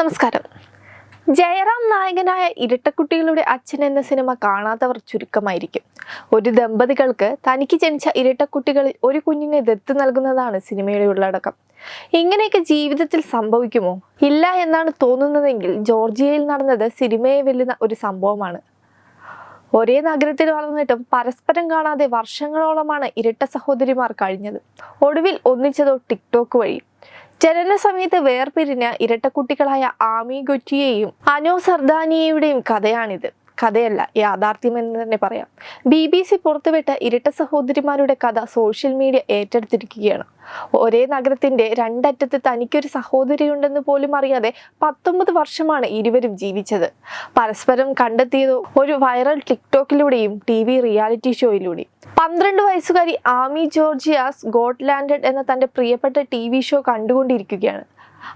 നമസ്കാരം. ജയറാം നായകനായ ഇരട്ടക്കുട്ടികളുടെ അച്ഛൻ എന്ന സിനിമ കാണാത്തവർ ചുരുക്കമായിരിക്കും. ഒരു ദമ്പതികൾക്ക് തനിക്ക് ജനിച്ച ഇരട്ടക്കുട്ടികളിൽ ഒരു കുഞ്ഞിനെ ദത്ത് നൽകുന്നതാണ് സിനിമയുടെ ഉള്ളടക്കം. ഇങ്ങനെയൊക്കെ ജീവിതത്തിൽ സംഭവിക്കുമോ? ഇല്ല എന്നാണ് തോന്നുന്നതെങ്കിൽ ജോർജിയയിൽ നടന്നത് സിനിമയെ വെല്ലുന്ന ഒരു സംഭവമാണ്. ഒരേ നഗരത്തിൽ വളർന്നിട്ടും പരസ്പരം കാണാതെ വർഷങ്ങളോളമാണ് ഇരട്ട സഹോദരിമാർ കഴിഞ്ഞത്. ഒടുവിൽ ഒന്നിച്ചതോ ടിക്ടോക്ക് വഴി. ജനന സമയത്ത് വേർപിരിഞ്ഞ ഇരട്ടക്കുട്ടികളായ ആമി ഗൊറ്റിയെയും അനോ സർദാനിയയുടെയും കഥയാണിത്. കഥയല്ല യാഥാർത്ഥ്യം എന്ന് തന്നെ പറയാം. ബി ബി സി പുറത്തുവിട്ട ഇരട്ട സഹോദരിമാരുടെ കഥ സോഷ്യൽ മീഡിയ ഏറ്റെടുത്തിരിക്കുകയാണ്. ഒരേ നഗരത്തിന്റെ രണ്ടറ്റത്ത് തനിക്കൊരു സഹോദരിയുണ്ടെന്ന് പോലും അറിയാതെ പത്തൊമ്പത് വർഷമാണ് ഇരുവരും ജീവിച്ചത്. പരസ്പരം കണ്ടെത്തിയത് ഒരു വൈറൽ ടിക്ടോക്കിലൂടെയും ടി വി റിയാലിറ്റി ഷോയിലൂടെയും. പന്ത്രണ്ട് വയസ്സുകാരി ആമി ജോർജിയാസ് ഗോഡ് ലാൻഡഡ് എന്ന തന്റെ പ്രിയപ്പെട്ട ടി വി ഷോ കണ്ടുകൊണ്ടിരിക്കുകയാണ്.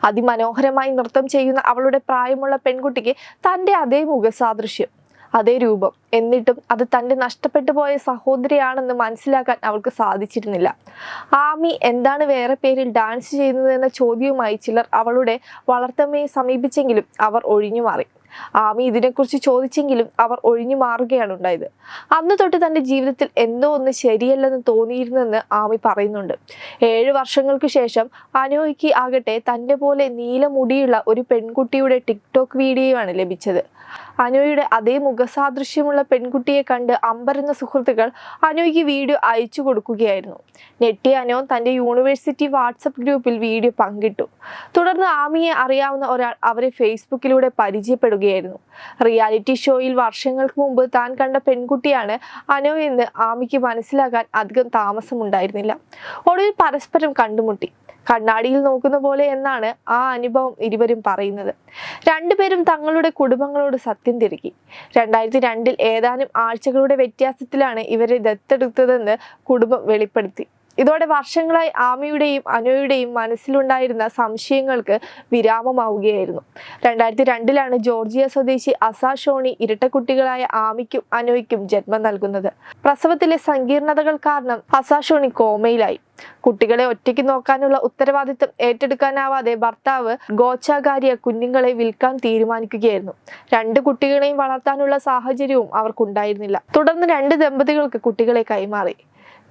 അതിമനോഹരമായി നൃത്തം ചെയ്യുന്ന അവളുടെ പ്രായമുള്ള പെൺകുട്ടിക്ക് തന്റെ അതേ മുഖസാദൃശ്യം അതേ രൂപം എന്നിട്ടും അത് തന്റെ നഷ്ടപ്പെട്ടു പോയ സഹോദരിയാണെന്ന് മനസ്സിലാക്കാൻ അവൾക്ക് സാധിച്ചിരുന്നില്ല. ആമി എന്താണ് വേറെ പേരിൽ ഡാൻസ് ചെയ്യുന്നതെന്ന ചോദ്യവുമായി ചിലർ അവളുടെ വളർത്തമ്മയെ സമീപിച്ചെങ്കിലും അവർ ഒഴിഞ്ഞു മാറി. ആമി ഇതിനെക്കുറിച്ച് ചോദിച്ചെങ്കിലും അവർ ഒഴിഞ്ഞു മാറുകയാണ് ഉണ്ടായത്. അന്ന് തൊട്ട് തന്റെ ജീവിതത്തിൽ എന്തോ ഒന്ന് ശരിയല്ലെന്ന് തോന്നിയിരുന്നെന്ന് ആമി പറയുന്നുണ്ട്. ഏഴ് വർഷങ്ങൾക്ക് ശേഷം അനോയ്ക്ക് ആകട്ടെ തന്റെ പോലെ നീലമുടിയുള്ള ഒരു പെൺകുട്ടിയുടെ ടിക്ടോക്ക് ആണ് ലഭിച്ചത്. അനോയുടെ അതേ മുഖസാദൃശ്യമുള്ള പെൺകുട്ടിയെ കണ്ട് അമ്പരുന്ന സുഹൃത്തുക്കൾ അനുയ്ക്ക് വീഡിയോ അയച്ചു കൊടുക്കുകയായിരുന്നു. നെറ്റി അനോ തന്റെ യൂണിവേഴ്സിറ്റി വാട്സപ്പ് ഗ്രൂപ്പിൽ വീഡിയോ പങ്കിട്ടു. തുടർന്ന് ആമിയെ അറിയാവുന്ന ഒരാൾ അവരെ ഫേസ്ബുക്കിലൂടെ പരിചയപ്പെടുകയായിരുന്നു. റിയാലിറ്റി ഷോയിൽ വർഷങ്ങൾക്ക് മുമ്പ് താൻ കണ്ട പെൺകുട്ടിയാണ് അനോ എന്ന് ആമിക്ക് മനസ്സിലാക്കാൻ അധികം താമസമുണ്ടായിരുന്നില്ല. ഒടുവിൽ പരസ്പരം കണ്ടുമുട്ടി. കണ്ണാടിയിൽ നോക്കുന്ന പോലെ എന്നാണ് ആ അനുഭവം ഇരുവരും പറയുന്നത്. രണ്ടുപേരും തങ്ങളുടെ കുടുംബങ്ങളോട് സത്യം തിരുകി. രണ്ടായിരത്തി രണ്ടിൽ ഏതാനും ആഴ്ചകളുടെ വ്യത്യാസത്തിലാണ് ഇവരെ ദത്തെടുത്തതെന്ന് കുടുംബം വെളിപ്പെടുത്തി. ഇതോടെ വർഷങ്ങളായി ആമിയുടെയും അനുയുടെയും മനസ്സിലുണ്ടായിരുന്ന സംശയങ്ങൾക്ക് വിരാമമാവുകയായിരുന്നു. രണ്ടായിരത്തി രണ്ടിലാണ് ജോർജിയ സ്വദേശി അസാ ഷോണി ഇരട്ടക്കുട്ടികളായ ആമിക്കും അനുയ്ക്കും ജന്മം നൽകുന്നത്. പ്രസവത്തിലെ സങ്കീർണതകൾ കാരണം അസാ ഷോണി കോമയിലായി. കുട്ടികളെ ഒറ്റയ്ക്ക് നോക്കാനുള്ള ഉത്തരവാദിത്തം ഏറ്റെടുക്കാനാവാതെ ഭർത്താവ് ഗോച്ചാകാരിയ കുഞ്ഞുങ്ങളെ വിൽക്കാൻ തീരുമാനിക്കുകയായിരുന്നു. രണ്ട് കുട്ടികളെയും വളർത്താനുള്ള സാഹചര്യവും അവർക്കുണ്ടായിരുന്നില്ല. തുടർന്ന് രണ്ട് ദമ്പതികൾക്ക് കുട്ടികളെ കൈമാറി.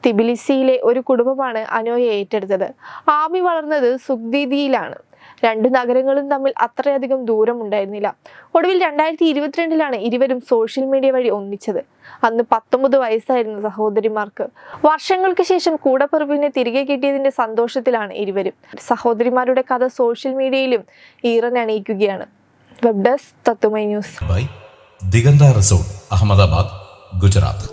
തിബിലിസിയിലെ ഒരു കുടുംബമാണ് അനോയെ ഏറ്റെടുത്തത്. ആമി വളർന്നത് സുഗ്ദീതിയിലാണ് രണ്ട് നഗരങ്ങളും തമ്മിൽ അത്രയധികം ദൂരം ഉണ്ടായിരുന്നില്ല. ഒടുവിൽ രണ്ടായിരത്തി ഇരുപത്തിരണ്ടിലാണ് ഇരുവരും സോഷ്യൽ മീഡിയ വഴി ഒന്നിച്ചത്. അന്ന് പത്തൊമ്പത് വയസ്സായിരുന്നു സഹോദരിമാർക്ക്. വർഷങ്ങൾക്ക് ശേഷം കൂടപ്പിറപ്പിനെ തിരികെ കിട്ടിയതിന്റെ സന്തോഷത്തിലാണ് ഇരുവരും. സഹോദരിമാരുടെ കഥ സോഷ്യൽ മീഡിയയിലും ഈറനണിയിക്കുകയാണ് വെബ് ഡെസ്ക് തത്തുമൈ ന്യൂസ്. ദിഗന്ത റിസോർട്ട് അഹമ്മദാബാദ് ഗുജറാത്ത്.